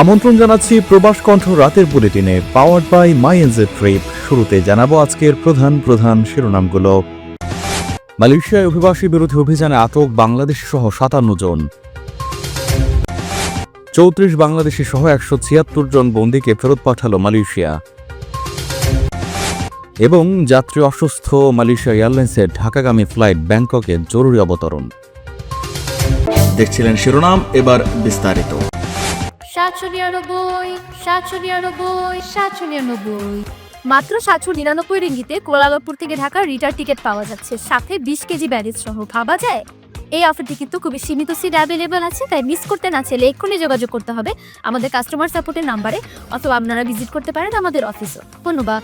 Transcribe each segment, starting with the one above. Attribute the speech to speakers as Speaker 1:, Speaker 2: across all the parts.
Speaker 1: আমন্ত্রণ জানাচ্ছি প্রবাস কণ্ঠ রাতের বুলেটিনে powered by my NJ trip শুরুতে জানাব আজকের প্রধান প্রধান শিরোনামগুলো। মালয়েশিয়ায় অভিবাসী বিরোধী অভিযানে আটক বাংলাদেশ সহ সাতান্ন জন। চৌত্রিশ বাংলাদেশি সহ একশো ছিয়াত্তর জন বন্দীকে ফেরত পাঠালো মালয়েশিয়া। এবং যাত্রী অসুস্থ মালয়েশিয়া এয়ারলাইন্সের ঢাকাগামী ফ্লাইট ব্যাংককে জরুরি অবতরণ। দেখছিলেন শিরোনাম, এবার বিস্তারিত।
Speaker 2: সাতশো নিরানব্বই সাতশো নিরানব্বই সাতশো নিরানব্বই। মাত্র সাতশো নিরানব্বই রিঙ্গিতে কোলালামপুর থেকে ঢাকার রিটার টিকিট পাওয়া যাচ্ছে। সাথে বিশ কেজি ব্যারেজ সহ ভাবা যায়। এই অফারটি কিন্তু খুবই সীমিত সিট অ্যাভেলেবল আছে, তাই মিস করতে না চাইলে এক্ষুনি যোগাযোগ করতে হবে। আমাদের কাস্টমার সাপোর্টের নাম্বারে অথবা আপনারা ভিজিট করতে পারেন আমাদের অফিসও ধন্যবাদ।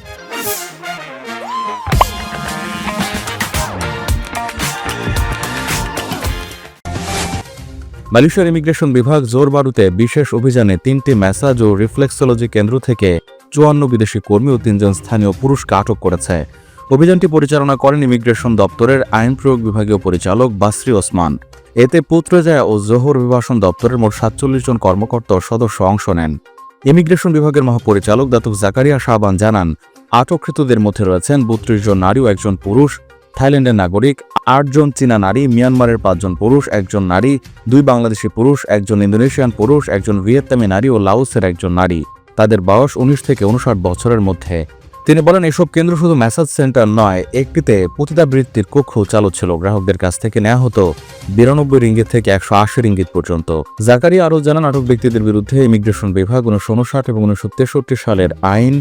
Speaker 1: মালয়েশিয়ার ইমিগ্রেশন বিভাগ জোর বারুতে বিশেষ অভিযানে তিনটি ম্যাসাজ ও রিফ্লেক্সোলজি কেন্দ্র থেকে চুয়ান্ন বিদেশি কর্মী ও তিনজন স্থানীয় পুরুষকে আটক করেছে। অভিযানটি পরিচালনা করেন ইমিগ্রেশন দপ্তরের আইন প্রয়োগ বিভাগীয় পরিচালক বাসরি ওসমান। এতে পুত্রজায়া ও জোহর অভিবাসন দপ্তরের মোট সাতচল্লিশ জন কর্মকর্তা সদস্য অংশ নেন। ইমিগ্রেশন বিভাগের মহাপরিচালক দাতুক জাকারিয়া শাহবান জানান, আটককৃতদের মধ্যে রয়েছেন বত্রিশ জন নারী ও একজন পুরুষ। থাইল্যান্ডের নাগরিক, আটজন চীনা নারী, মিয়ানমারের পাঁচজন পুরুষ, একজন নারী, দুই বাংলাদেশি পুরুষ, একজন ইন্দোনেশিয়ান পুরুষ, একজন ভিয়েতনামি নারী ও লাওসের একজন নারী। তাদের বয়স উনিশ থেকে উনষাট বছরের মধ্যে। তিনি বলেন, এসব কেন্দ্র শুধু ম্যাসাজ সেন্টার নয়, একটিতে পতিতাবৃত্তির কক্ষ চালু ছিল। গ্রাহকদের কাছ থেকে নেওয়া হতো বিরানব্বই রিঙ্গিত থেকে একশো আশি রিঙ্গিত পর্যন্ত। জাকারিয়া আরও জানান, আটক ব্যক্তিদের বিরুদ্ধে ইমিগ্রেশন বিভাগ উনিশশো উনষাট এবং উনিশশো তেষট্টি সালের আইন,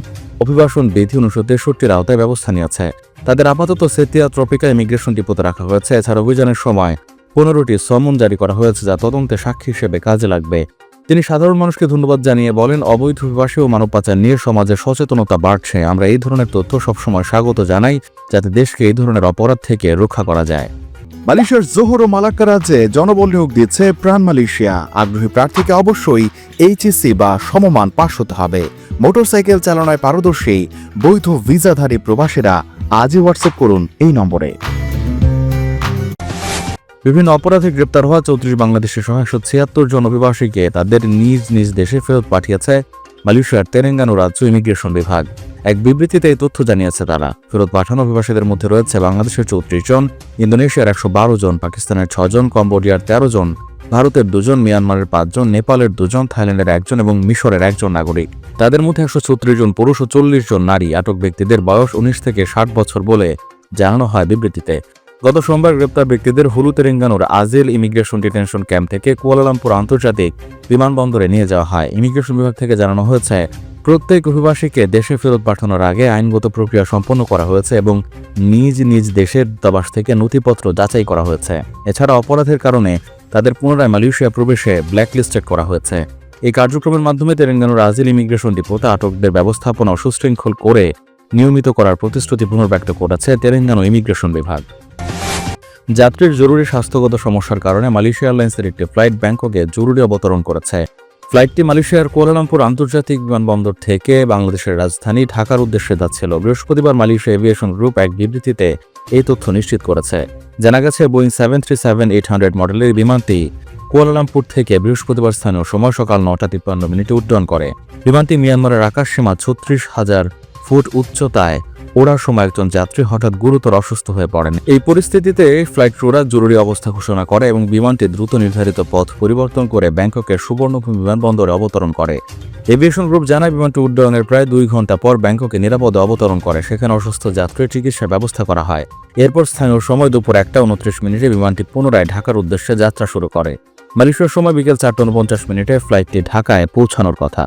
Speaker 1: অভিবাসন বিধি উনিশশো তেষট্টির আওতায় ব্যবস্থা নিয়েছে। তাদের আপাতত সেতিয়া ট্রপিকা ইমিগ্রেশন ডিপোতে রাখা হয়েছে। এছাড়া অভিযানের সময় পনেরোটি সমন জারি করা হয়েছে, যা তদন্তে সাক্ষী হিসেবে কাজে লাগবে। তিনি সাধারণ মানুষকে ধন্যবাদ জানিয়ে বলেন, অবৈধ অভিবাসী ও মানব পাচার নিয়ে সমাজে সচেতনতা বাড়ছে। আমরা এই ধরনের তথ্য সবসময় স্বাগত জানাই, যাতে দেশকে এই ধরনের অপরাধ থেকে রক্ষা করা যায়।
Speaker 3: মালয়েশিয়ার জোহর ও মালাক্কা রাজ্যে জনবল নিয়োগ দিচ্ছে প্রাণ মালয়েশিয়া। আগ্রহী প্রার্থীকে অবশ্যই এইচএসসি বা সমমান পাশ হতে হবে। মোটরসাইকেল চালনায় পারদর্শী, বৈধ ভিসাধারী প্রবাসীরা আজই হোয়াটসঅ্যাপ করুন এই নম্বরে।
Speaker 1: বিভিন্ন অপরাধে গ্রেপ্তার হওয়া চৌত্রিশ বাংলাদেশের সহ একশো ছিয়াত্তর জন অভিবাসীকে তাদের নিজ নিজ দেশে ফেরত পাঠিয়েছে মালয়েশিয়ার তেলেঙ্গানা রাজ্য ইমিগ্রেশন বিভাগ। এক বিবৃতিতে এই তথ্য জানিয়েছে তারা। ফেরত পাঠানো অভিবাসীদের মধ্যে রয়েছে বাংলাদেশের চৌত্রিশ জন, ইন্দোনেশিয়ার একশো বারো জন, পাকিস্তানের ছজন কম্বোডিয়ার তেরো জন, ভারতের দুজন মিয়ানমারের পাঁচজন নেপালের দুজন থাইল্যান্ডের একজন এবং মিশরের একজন নাগরিক। তাদের মধ্যে একশো ছত্রিশ জন পুরুষ ও চল্লিশ জন নারী। আটক ব্যক্তিদের বয়স উনিশ থেকে ষাট বছর বলে জানানো হয় বিবৃতিতে। গত সোমবার গ্রেপ্তার ব্যক্তিদের হুলু তেলেঙ্গানোর আজেল ইমিগ্রেশন ডিটেনশন ক্যাম্প থেকে কুয়ালালামপুর আন্তর্জাতিক বিমানবন্দরে নিয়ে যাওয়া হয়। ইমিগ্রেশন বিভাগ থেকে জানানো হয়েছে, প্রত্যেক অভিবাসীকে দেশে ফেরত পাঠানোর আগে আইনগত প্রক্রিয়া সম্পন্ন করা হয়েছে এবং নিজ নিজ দেশের দূতাবাস থেকে নথিপত্র যাচাই করা হয়েছে। এছাড়া অপরাধের কারণে তাদের পুনরায় মালয়েশিয়া প্রবেশে ব্ল্যাকলিস্টেড করা হয়েছে। এই কার্যক্রমের মাধ্যমে তেলেঙ্গানার আজিল ইমিগ্রেশন ডিপোতে আটকদের ব্যবস্থাপনা সুশৃঙ্খল করে নিয়মিত করার প্রতিশ্রুতি পুনর্ব্যক্ত করেছে তেলেঙ্গানা ইমিগ্রেশন বিভাগ। যাত্রীর জরুরি স্বাস্থ্যগত সমস্যার কারণে মালয়েশিয়া এয়ারলাইন্সের একটি ফ্লাইট ব্যাংককে জরুরি অবতরণ করেছে। ফ্লাইটটি মালয়েশিয়ার কুয়ালালামপুর আন্তর্জাতিক বিমানবন্দর থেকে বাংলাদেশের রাজধানী ঢাকার উদ্দেশ্যে যাচ্ছিল। বৃহস্পতিবার মালয়েশিয়া এভিয়েশন গ্রুপ এক বিবৃতিতে এই তথ্য নিশ্চিত করেছে। জানা গেছে, Boeing seven three seven eight hundred মডেলের বিমানটি কুয়ালালামপুর থেকে বৃহস্পতিবার স্থানীয় সময় সকাল নটা তিপ্পান্ন মিনিটে উড্ডয়ন করে। বিমানটি মিয়ানমারের আকাশসীমা ছত্রিশ হাজার ফুট উচ্চতায় ওড়ার সময় একজন যাত্রী হঠাৎ গুরুতর অসুস্থ হয়ে পড়েন। এই পরিস্থিতিতে ফ্লাইট ক্রুরা জরুরি অবস্থা ঘোষণা করে এবং বিমানটি দ্রুত নির্ধারিত পথ পরিবর্তন করে ব্যাংককের সুবর্ণভূমি বিমানবন্দরে অবতরণ করে। এভিয়েশন গ্রুপ জানায়, বিমানটি উড্ডয়নের প্রায় দুই ঘণ্টা পর ব্যাংককে নিরাপদে অবতরণ করে। সেখানে অসুস্থ যাত্রীর চিকিৎসার ব্যবস্থা করা হয়। এরপর স্থানীয় সময় দুপুর একটা উনত্রিশ মিনিটে বিমানটি পুনরায় ঢাকার উদ্দেশ্যে যাত্রা শুরু করে। মালয়েশিয়ার সময় বিকেল চারটা উনপঞ্চাশ মিনিটে ফ্লাইটটি ঢাকায় পৌঁছানোর কথা।